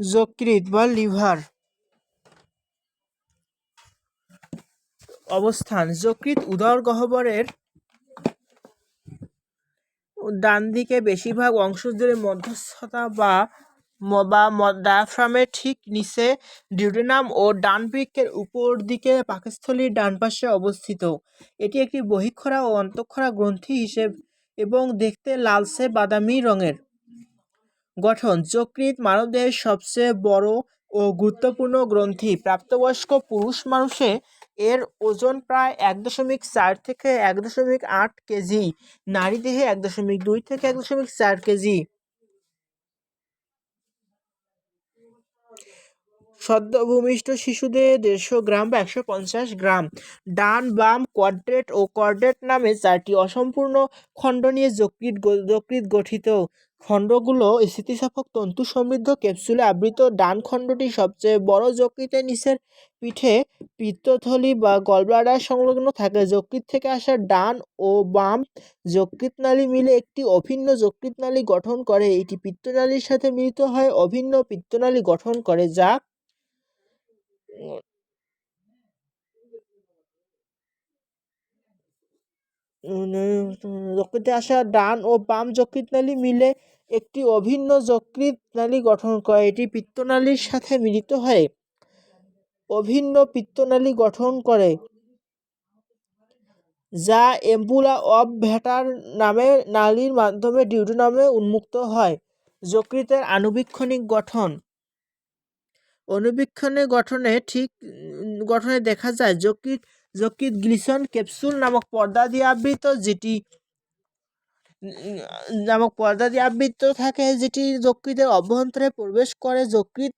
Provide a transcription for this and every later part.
যকৃৎ বা লিভার। অবস্থান যকৃত উদর গহ্বরের ডান দিকে বেশিরভাগ অংশ জুড়ে মধ্যস্থতা বা বা ডায়াফ্রামের ঠিক নিচে ডিউডেনাম ও ডান বৃক্ষের উপর দিকে পাকস্থলীর ডান পাশে অবস্থিত। এটি একটি বহিঃক্ষরা ও অন্তঃক্ষরা গ্রন্থি হিসেবে এবং দেখতে লালচে বাদামি রঙের। গঠন। যকৃৎ মানবদেহের সবচেয়ে বড় ও গুরুত্বপূর্ণ গ্রন্থি। প্রাপ্তবয়স্ক পুরুষ মানুষে এর ওজন প্রায় এক দশমিক চার থেকে এক দশমিক আট কেজি। নারী দেহে এক দশমিক দুই থেকে এক দশমিক চার কেজি। সদ্য ভূমিষ্ঠ শিশুদের দেড়শো গ্রাম বা একশো পঞ্চাশ গ্রাম। ডান বাম কোয়াড্রেট ও কর্ডেট নামে চারটি অসম্পূর্ণ খণ্ড নিয়ে যকৃৎ গ- যকৃৎ গঠিত। খণ্ডগুলো স্থিতিস্থাপক তন্তু সমৃদ্ধ ক্যাপসুলে আবৃত। ডান খণ্ডটি সবচেয়ে বড় যকৃতের নিচের পিঠে পিত্তথলি বা গলব্লাডার সংলগ্ন থাকে। যকৃৎ থেকে আসা ডান ও বাম যকৃৎনালী মিলে একটি অভিন্ন যকৃৎনালী গঠন করে। এটি পিত্তনালীর সাথে মিলিত হয়, অভিন্ন পিত্তনালী গঠন করে, যা যকৃতে আসা ডান ও বাম যকৃৎনালী মিলে একটি অভিন্ন যকৃৎনালী গঠন করে। এটি পিত্তনালীর সাথে মিলিত হয়ে। অভিন্ন পিত্তনালী গঠন করে, যা এম্বুলা অফ ভ্যাটার নামে নালীর মাধ্যমে ডিউডেনামে উন্মুক্ত হয়। যকৃতের আণুবীক্ষণিক গঠন, অণুবীক্ষণের গঠনে ঠিক গঠনে দেখা যায় যকৃৎ যকৃৎ গ্লিসন ক্যাপসুল নামক পর্দা দিয়ে আবৃত, যেটি নামক পর্দা দিয়ে আবৃত থাকে, যেটি যকৃতের অভ্যন্তরে প্রবেশ করে। যকৃৎ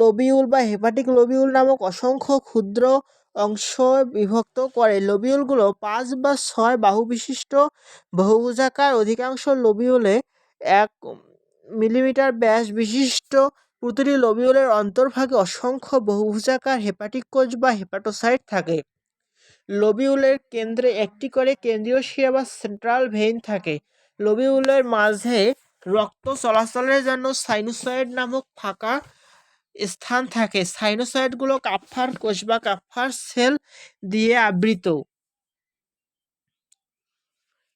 লোবিউল বা হেপাটিক লোবিউল নামক অসংখ্য ক্ষুদ্র অংশ বিভক্ত করে। লোবিউলগুলো পাঁচ বা ছয় বাহু বিশিষ্ট বহুভুজাকার। অধিকাংশ লোবিউলে এক মিলিমিটার ব্যাস বিশিষ্ট প্রতিটি লোবিউলের অন্তর্ভাগে অসংখ্য বহুভুজাকার হেপাটিক কোষ বা হেপাটোসাইট থাকে। লোবিউলের কেন্দ্রে একটি করে কেন্দ্রীয় শিরা বা সেন্ট্রাল ভেইন থাকে। লোবিউলের মাঝে রক্ত চলাচলের জন্য সাইনোসয়েড নামক ফাঁকা স্থান থাকে। সাইনোসয়েডগুলো কাপ্ফার কোষ বা কাপ্ফার সেল দিয়ে আবৃত।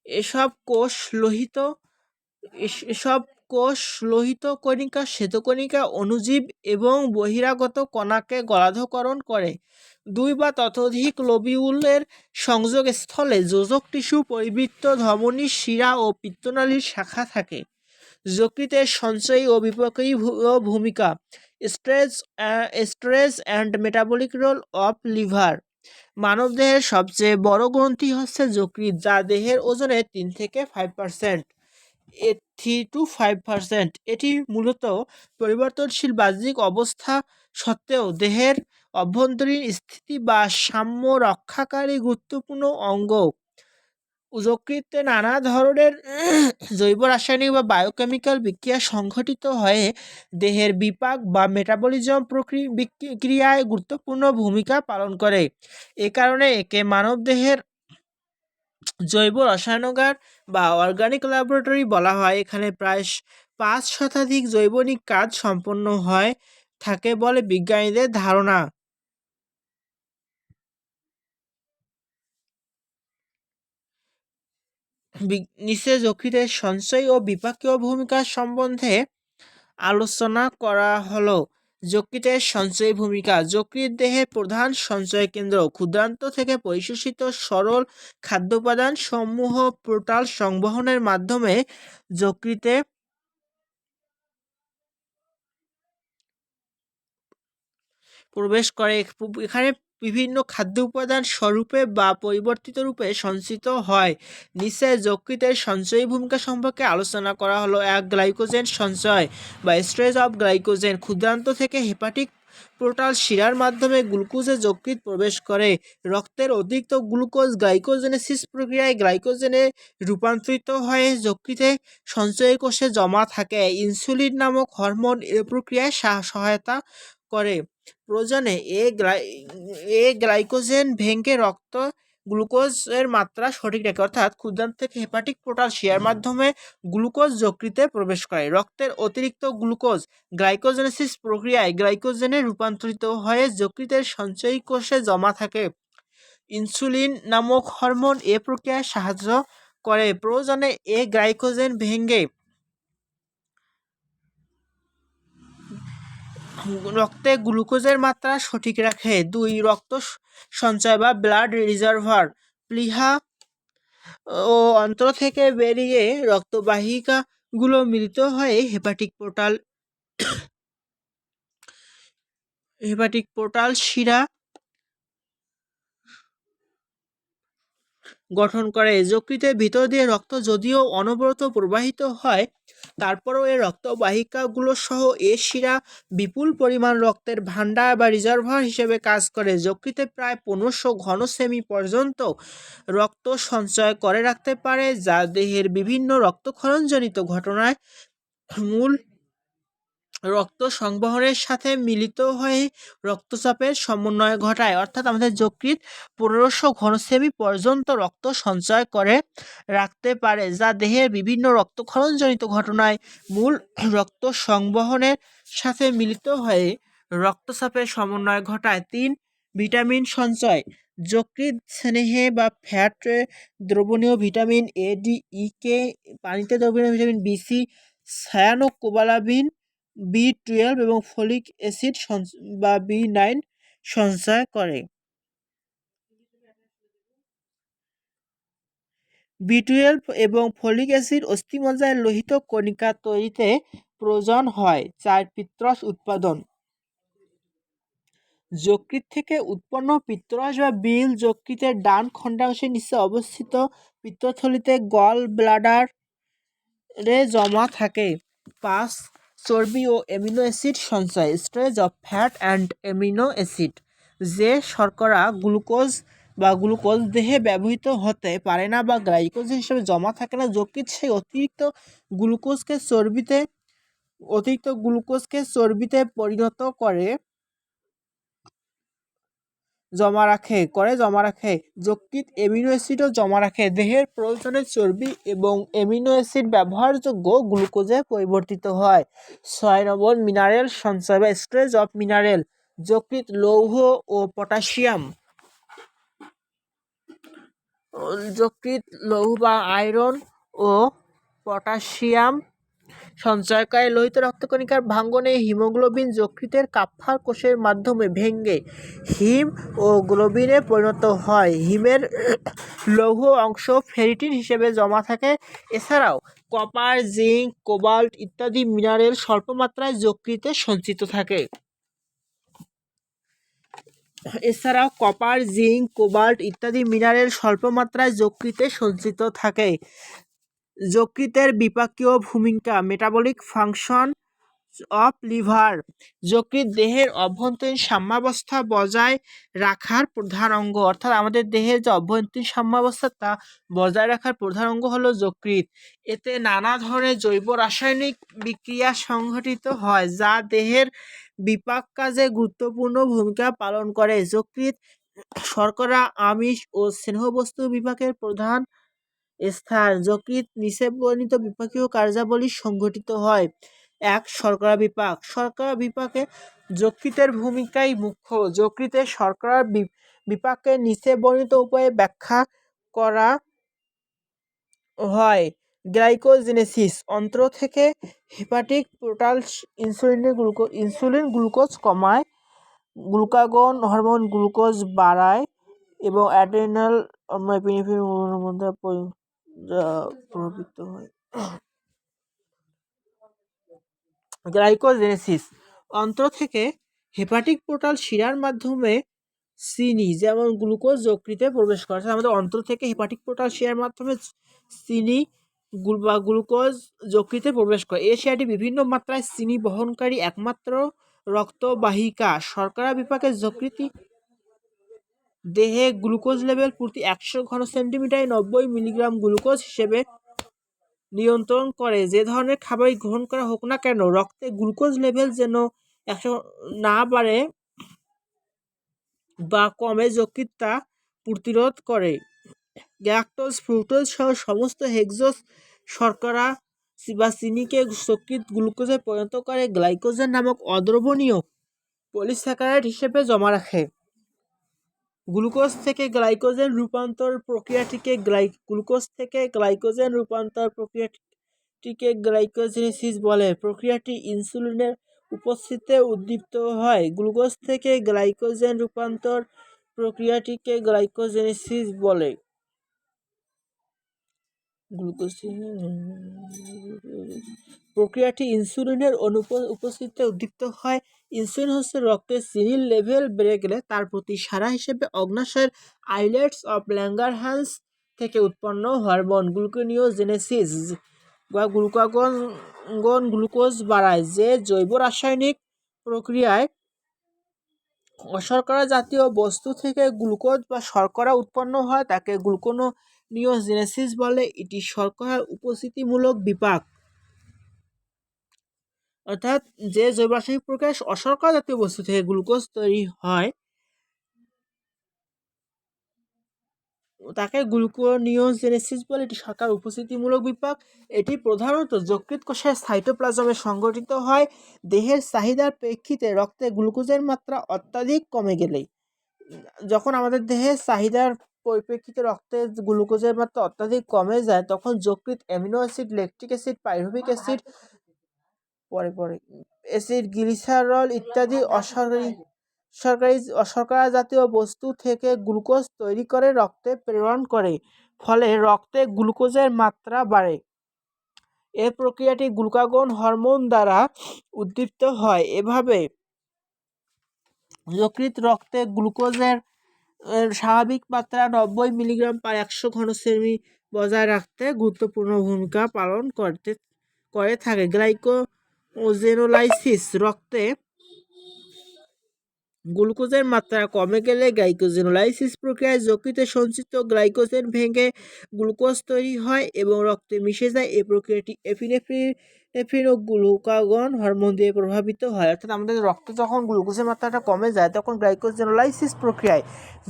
এসব কোষ লোহিত, এস- এসব কোষ, লোহিত কণিকা শ্বেতকণিকা অণুজীব এবং বহিরাগত কণাকে গলাধকরণ করে। দুই বা ততোধিক লোবিউলের সংযোগস্থলে যোজক টিস্যু পরিবৃত্ত ধমনী, শিরা ও পিত্তনালীর শাখা থাকে। যকৃতের সঞ্চয়ী ও বিপাকী ভূ- ভূমিকা, stress stress and metabolic role of liver. মানবদেহের সবচেয়ে বড় গ্রন্থি হচ্ছে যকৃত যা দেহের ওজনের তিন থেকে five percent. Three two five percent এটি মূলত পরিবর্তনশীল বাহ্যিক অবস্থা সত্ত্বেও দেহের অভ্যন্তরীণ স্থিতি বা সাম্য রক্ষাকারী গুরুত্বপূর্ণ অঙ্গ। যকৃতে নানা ধরনের জৈব রাসায়নিক বা বায়োকেমিক্যাল বিক্রিয়া সংঘটিত হয়ে দেহের বিপাক বা মেটাবলিজম প্রক্রিয়া ক্রিয়ায় গুরুত্বপূর্ণ ভূমিকা পালন করে। এ কারণে একে মানবদেহের জৈব রসায়নগার বা অর্গানিক ল্যাবরেটরি বলা হয়। এখানে প্রায় পাঁচ শতাধিক জৈবনিক কাজ সম্পন্ন হয়, থাকে বলে বিজ্ঞানীদের ধারণা। নিচে যকৃতের সঞ্চয় ও বিপাকীয় ভূমিকা সম্বন্ধে আলোচনা করা হলো। যকৃতের সঞ্চয় ভূমিকা। যকৃত দেহের প্রধান সঞ্চয় কেন্দ্র ক্ষুদ্রান্ত থেকে পরিশোষিত সরল খাদ্যোপাদান সমূহ পোর্টাল সংবহনের মাধ্যমে যকৃতে প্রবেশ করে। এখানে বিভিন্ন খাদ্য উপাদান স্বরূপে বা পরিবর্তিত রূপে সঞ্চিত হয়। নিচে যকৃতের সঞ্চয়ী ভূমিকা সম্পর্কে আলোচনা করা হলো এক গ্লাইকোজেন সঞ্চয় বা স্ট্রেজ অফ গ্লাইকোজেন ক্ষুদ্রান্ত থেকে হেপাটিক পোর্টাল শিরার মাধ্যমে গ্লুকোজে যকৃত প্রবেশ করে। রক্তের অতিরিক্ত গ্লুকোজ গ্লাইকোজেনেসিস প্রক্রিয়ায় গ্লাইকোজেনে রূপান্তরিত হয়ে যকৃতে সঞ্চয় কোষে জমা থাকে। ইনসুলিন নামক হরমোন এ প্রক্রিয়ায় সহায়তা করে। প্রয়োজনে এ গ্লাই, এ গ্লাইকোজেন ভেঙে রক্ত গ্লুকোজের মাত্রা সঠিক রাখে। অর্থাৎ ক্ষুদ্রান্ত থেকে হেপাটিক পোটাশিয়ার মাধ্যমে গ্লুকোজ যকৃতে প্রবেশ করে। রক্তের অতিরিক্ত গ্লুকোজ গ্লাইকোজেনেসিস প্রক্রিয়ায় গ্লাইকোজেনে রূপান্তরিত হয়ে যকৃতের সঞ্চয়ী কোষে জমা থাকে। ইনসুলিন নামক হরমোন এ প্রক্রিয়ায় সাহায্য করে। প্রয়োজনে এ গ্লাইকোজেন ভেঙে রক্তে গ্লুকোজের মাত্রা সঠিক রাখে। দুই, রক্ত সঞ্চয় বা ব্লাড রিজার্ভার প্লিহা ও অন্ত্র থেকে বেরিয়ে রক্তবাহিকাগুলো মিলিত হয়ে হেপাটিক পোর্টাল হেপাটিক পোর্টাল শিরা গঠন করে। যকৃতের ভিতর দিয়ে রক্ত যদিও অনবরত প্রবাহিত হয় তারপরেও এ রক্তবাহিকাগুলো সহ এ শিরা বিপুল পরিমাণ রক্তের ভাণ্ডার বা রিজার্ভার হিসেবে কাজ করে। যকৃতে প্রায় পনেরোশো ঘন সেমি পর্যন্ত রক্ত সঞ্চয় করে রাখতে পারে, যা দেহের বিভিন্ন রক্তক্ষরণজনিত ঘটনায় মূল রক্ত সংবহনের সাথে মিলিত হয়ে রক্তচাপের সমন্বয় ঘটায়। অর্থাৎ আমাদের যকৃৎ পনেরোশো ঘনসেমি পর্যন্ত রক্ত সঞ্চয় করে রাখতে পারে, যা দেহের বিভিন্ন রক্তক্ষরণজনিত ঘটনায় মূল রক্ত সংবহনের সাথে মিলিত হয়ে রক্তচাপের সমন্বয় ঘটায়। তিন, ভিটামিন সঞ্চয়। যকৃৎ স্নেহে বা ফ্যাট দ্রবণীয় ভিটামিন এ ডি ই কে পানিতে দ্রবণীয় vitamin B C cyanocobalamin B twelve এবং ফলিক অ্যাসিড বা বি নাইন সঞ্চয় করে। বি টুয়েলভ এবং ফলিক অ্যাসিড অস্থিমজ্জায় লোহিত কণিকা তৈরিতে প্রয়োজন হয় চার পিত্রস উৎপাদন। যকৃত থেকে উৎপন্ন পিত্তরস বা বিল যকৃতের ডান খণ্ডাংশের নিচে অবস্থিত পিত্তথলিতে গল ব্লাডারে জমা থাকে। পাঁচ চর্বি ও অ্যামিনো অ্যাসিড সঞ্চয় storage of fat and amino acid, যে শর্করা গ্লুকোজ বা গ্লুকোজ দেহে ব্যবহৃত হতে পারে না বা গ্লাইকোজ হিসেবে জমা থাকে না, যকৃৎ সেই অতিরিক্ত গ্লুকোজকে চর্বিতে, অতিরিক্ত গ্লুকোজকে চর্বিতে পরিণত করে জমা রাখে, করে জমা রাখে। যকৃৎ অ্যামিনো অ্যাসিডও জমা রাখে। দেহের প্রয়োজনে চর্বি এবং অ্যামিনো অ্যাসিড ব্যবহারযোগ্য গ্লুকোজে পরিবর্তিত হয়। ছয় নম্বর, মিনারেল সঞ্চয় বা স্টোরেজ অফ মিনারেল, যকৃৎ লৌহ ও পটাশিয়াম। যকৃৎ লৌহ বা আয়রন ও পটাশিয়াম সঞ্চয় করে লোহিত রক্তকণিকার ভাঙ্গনে হিমোগ্লোবিন যকৃতের কাফার কোষের মাধ্যমে ভেঙে হিম ও গ্লোবিনে পরিণত হয়। হিমের লৌহ অংশ ফেরিটিন হিসেবে জমা থাকে। এছাড়াও কপার জিঙ্ক কোবাল্ট ইত্যাদি মিনারেল স্বল্প মাত্রায় যকৃতে সঞ্চিত থাকে। এছাড়াও কপার জিঙ্ক কোবাল্ট ইত্যাদি মিনারেল স্বল্প মাত্রায় যকৃতে সঞ্চিত থাকে। যকৃতের বিপাকীয় ভূমিকা মেটাবলিক ফাংশন অফ লিভার যকৃত দেহের অভ্যন্তরীণ সাম্যাবস্থা বজায় রাখার প্রধান অঙ্গ। অর্থাৎ আমাদের দেহের যে অভ্যন্তরীণ সাম্যাবস্থা, তা বজায় রাখার প্রধান অঙ্গ হলো যকৃত। এতে নানা ধরনের জৈব রাসায়নিক বিক্রিয়া সংঘটিত হয়, যা দেহের বিপাক কাজে গুরুত্বপূর্ণ ভূমিকা পালন করে। যকৃত শর্করা, আমিষ ও স্নেহবস্তু বিপাকের প্রধান স্থান যকৃত নিচে বর্ণিত বিপাকীয় কার্যাবলী সংঘটিত হয় এক শর্করা বিপাক শর্করা বিপাকে যকৃতের ভূমিকাই মুখ্য যকৃতের শর্করার বিপাকে নিচে বর্ণিত উপায়ে ব্যাখ্যা করা হয় গ্লাইকোজেনেসিস অন্ত্র থেকে হেপাটিক পোর্টাল ইনসুলিনের গ্লুকো ইনসুলিন গ্লুকোজ কমায় গ্লুকাগন হরমোন গ্লুকোজ বাড়ায় এবং অ্যাড্রেনাল প্রভাবিত হয়। গ্লাইকোজেনেসিস অন্ত্র থেকে হেপাটিক পোর্টাল শিরার মাধ্যমে চিনি যেমন গ্লুকোজ যকৃতে প্রবেশ করে আমাদের অন্ত্র থেকে হেপাটিক পোর্টাল শিরার মাধ্যমে চিনি বা গ্লুকোজ যকৃতে প্রবেশ করে। এই শিরাটি বিভিন্ন মাত্রায় চিনি বহনকারী একমাত্র রক্তবাহিকা। শর্করা বিপাকে যকৃতি দেহে গ্লুকোজ লেভেল প্রতি একশো ঘন সেন্টিমিটারে নব্বই মিলিগ্রাম গ্লুকোজ হিসেবে নিয়ন্ত্রণ করে। যে ধরনের খাবারই গ্রহণ করা হোক না কেন, রক্তে গ্লুকোজ লেভেল যেন একশো না বাড়ে বা কমে যকৃৎ তা প্রতিরোধ করে। গ্যালাক্টোজ ফ্রুটোজ সহ সমস্ত হেক্সোস শর্করা বা চিনিকে যকৃৎ গ্লুকোজে পরিণত করে। গ্লাইকোজেন নামক অদ্রবণীয় পলিস্যাকারাইড হিসেবে জমা রাখে। গ্লুকোজ থেকে গ্লাইকোজেন রূপান্তর প্রক্রিয়াটিকে গ্লাই গ্লুকোজ থেকে গ্লাইকোজেন রূপান্তর প্রক্রিয়াটিকে গ্লাইকোজেনেসিস বলে। প্রক্রিয়াটি ইনসুলিনের উপস্থিতিতে উদ্দীপ্ত হয়। গ্লুকোজ থেকে গ্লাইকোজেন রূপান্তর প্রক্রিয়াটিকে গ্লাইকোজেনেসিস বলে। গ্লুকোজ প্রক্রিয়াটি ইনসুলিনের অনুপ উপস্থিতিতে উদ্দীপ্ত হয়। ইনসুলিন হচ্ছে রক্তের চিনির লেভেল বেড়ে গেলে তার প্রতি সারা হিসেবে অগ্নাশয়ের আইলেটস অফ ল্যাঙ্গারহ্যান্স থেকে উৎপন্ন হরমোন গ্লুকোনিওজেনেসিস বা গ্লুকাগন গন গ্লুকোজ বাড়ায়, যে জৈব রাসায়নিক প্রক্রিয়ায় অশর্করা জাতীয় বস্তু থেকে গ্লুকোজ বা শর্করা উৎপন্ন হয়, তাকে গ্লুকোনো নিওজেনেসিস বলে। এটি শর্করার উপস্থিতিমূলক বিপাক। অর্থাৎ যে জৈব রাসায়নিক প্রক্রিয়ায় অশর্করা জাতীয় বস্তু থেকে গ্লুকোজ তৈরি হয়, তাকে গ্লুকোনিওজেনেসিস বলে। এটি সরকার উপস্থিতিমূলক বিপাক এটি প্রধানত যকৃত কোষের সাইটোপ্লাজমে সংগঠিত হয়। দেহের চাহিদার প্রেক্ষিতে রক্তে গ্লুকোজের মাত্রা অত্যাধিক কমে গেলেই। যখন আমাদের দেহের চাহিদার পরিপ্রেক্ষিতে রক্তে গ্লুকোজের মাত্রা অত্যাধিক কমে যায়, তখন যকৃত amino acid lactic acid, pyruvic acid পরে পরে। অ্যাসিড, গ্লিসারল ইত্যাদি অসরকারি, সরকারি অশর্করা জাতীয় বস্তু থেকে গ্লুকোজ তৈরি করে রক্তে প্রেরণ করে। ফলে রক্তে গ্লুকোজের মাত্রা বাড়ে। এ প্রক্রিয়াটি গ্লুকাগন হরমোন দ্বারা উদ্দীপ্ত হয়। এভাবে যকৃত রক্তে গ্লুকোজের স্বাভাবিক মাত্রা নব্বই মিলিগ্রাম পার একশো ঘনসেমি বজায় রাখতে গুরুত্বপূর্ণ ভূমিকা পালন করতে, করে থাকে। গ্লাইকোজেনোলাইসিস রক্তে গ্লুকোজের মাত্রা কমে গেলে গ্লাইকোজেনোলাইসিস প্রক্রিয়ায় যকৃতে সঞ্চিত গ্লাইকোজেন ভেঙে গ্লুকোজ তৈরি হয় এবং রক্তে মিশে যায়। এই প্রক্রিয়াটি এপিনেফ্রিন এফিন ও গ্লুকাগন হরমোন দিয়ে প্রভাবিত হয়। অর্থাৎ আমাদের রক্তে যখন গ্লুকোজের মাত্রাটা কমে যায়, তখন গ্লাইকোজেনোলাইসিস প্রক্রিয়ায়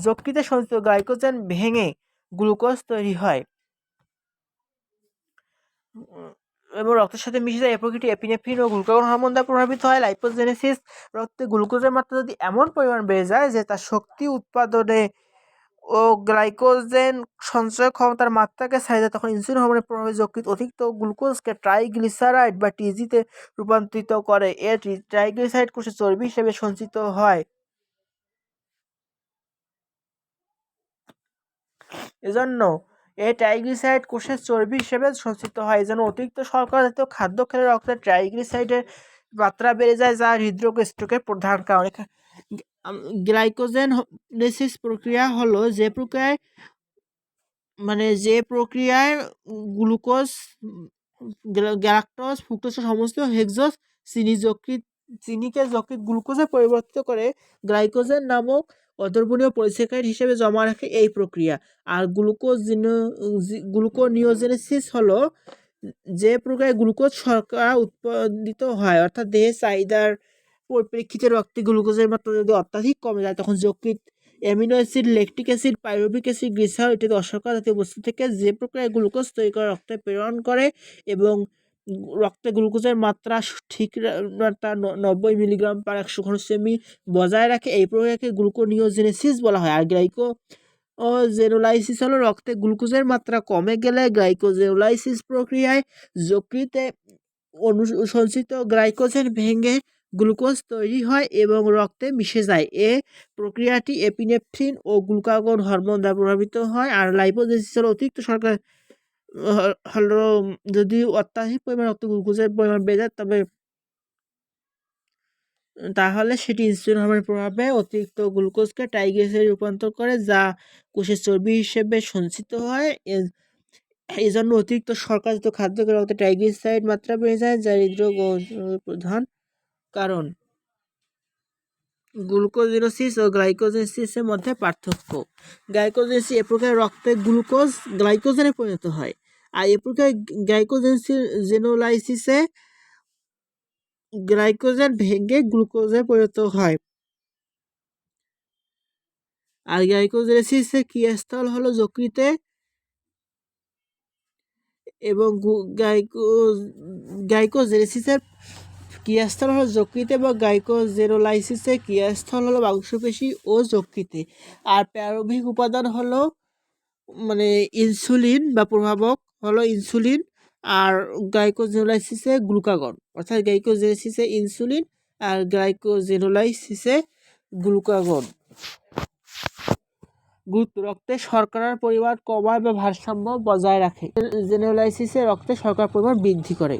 যকৃতে সঞ্চিত গ্লাইকোজেন ভেঙে গ্লুকোজ তৈরি হয়। এবং রক্তের সাথে মিশে যায় এই প্রকৃতি। এপিনেফ্রিন ও গ্লুকাগন হরমোন দ্বারা প্রভাবিত হয় লাইপোজেনেসিস রক্তে গ্লুকোজের মাত্রা যদি এমন পরিমাণ বেড়ে যায় যে তার শক্তি উৎপাদনে ও গ্লাইকোজেন সঞ্চয় ক্ষমতার মাত্রাকে ছাড়িয়ে তখন ইনসুলিন হরমোনের প্রভাবে যকৃৎ অতিরিক্ত গ্লুকোজকে ট্রাইগ্লিসারাইড বা টিজিতে রূপান্তরিত করে। এ ট্রাইগ্লিসারাইড কোষে চর্বি হিসেবে সঞ্চিত হয়। এজন্য এই ট্রাইগ্লিসারাইড কোষের চর্বি হিসেবে সঞ্চিত হয়, যেন অতিরিক্ত শর্করা জাতীয় খাদ্য খেলে রক্তে ট্রাইগ্লিসারাইডের মাত্রা বেড়ে যায়, যা হৃদরোগ, স্ট্রোকের প্রধান কারণ। গ্লাইকোজেন নেসিস প্রক্রিয়া হলো যে প্রক্রিয়ায় মানে যে প্রক্রিয়ায় গ্লুকোজ গ্যালাক্টোজ, ফ্রুক্টোজ, সমস্ত হেক্সোস চিনি যকৃৎ চিনিকে যকৃৎ গ্লুকোজে পরিবর্তিত করে গ্লাইকোজেন নামক অদ্রবণীয় পরিসেকাইড হিসেবে জমা রাখে এই প্রক্রিয়া। আর গ্লুকোজ গ্লুকোনিওজেনেসিস হলো যে প্রক্রিয়ায় গ্লুকোজ শর্করা উৎপাদিত হয়, অর্থাৎ দেহের চাহিদার পরিপ্রেক্ষিতে রক্তে গ্লুকোজের মাত্রা যদি অত্যাধিক কমে যায়, তখন যকৃৎ amino acid lactic acid, pyruvic acid glycerol ইত্যাদি অশর্করা জাতীয় বস্তু থেকে যে প্রক্রিয়ায় গ্লুকোজ তৈরি করে রক্তে প্রেরণ করে এবং রক্তে গ্লুকোজের মাত্রা ঠিক মাত্রা নব্বই মিলিগ্রাম পার একশো ঘন সেমি বজায় রাখে। এই প্রক্রিয়াকে গ্লুকোনিওজেনেসিস বলা হয়। আর গ্লাইকো ও জেনোলাইসিস হলো রক্তে গ্লুকোজের মাত্রা কমে গেলে গ্লাইকোজেনোলাইসিস প্রক্রিয়ায় যকৃতে অনুসঞ্চিত গ্লাইকোজেন ভেঙে গ্লুকোজ তৈরি হয় এবং রক্তে মিশে যায়। এ প্রক্রিয়াটি এপিনেফ্রিন ও গ্লুকাগন হরমোন দ্বারা প্রভাবিত হয়। আর লাইপোজেসিস হলো অতিরিক্ত সরকার হলো, যদি অত্যাধিক পরিমাণ রক্ত গ্লুকোজের পরিমাণ বেড়ে যায়, তবে তাহলে সেটি ইনসুলিন হরমোনের প্রভাবে অতিরিক্ত গ্লুকোজকে টাইগ্লিসাইডে রূপান্তর করে, যা কোষের চর্বি হিসেবে সঞ্চিত হয়। এই জন্য অতিরিক্ত শর্করাজাত খাদ্য রক্তে ট্রাইগ্লিসারাইড মাত্রা বেড়ে যায়, যা হৃদরোগ প্রধান কারণ। গ্লুকোজিনোসিস ও গ্লাইকোজেনোসিসের মধ্যে পার্থক্য। গ্লাইকোজেনোসিস এ প্রকার রক্তে গ্লুকোজ, গ্লাইকোজেনে পরিণত হয়। আর এ প্রকার গ্লাইকোজেনোলাইসিসে গ্লাইকোজেন ভেঙে গ্লুকোজে পরিণত হয়। আর গ্লাইকোজেনেসিসের ক্রিয়াস্থল হলো যকৃতে এবং গু- গ্লাইকো ক্রিয়াস্থল হলো যকৃতে এবং গ্লাইকোজেনোলাইসিসের ক্রিয়াস্থল হলো মাংসপেশি ও যকৃতে। আর প্রারম্ভিক উপাদান হলো মানে ইনসুলিন বা প্রভাবক হলো ইনসুলিন আর গ্লাইকোজেনোলাইসিসে গ্লুকাগন। অর্থাৎ গ্লাইকোজেনেসিসে ইনসুলিন আর গ্লাইকোজেনোলাইসিসে গ্লুকাগন। গুরুত্ব, রক্তে শর্করার পরিমাণ কমায় বা ভারসাম্য বজায় রাখে। জেনোলাইসিসে রক্তে শর্করার পরিমাণ বৃদ্ধি করে।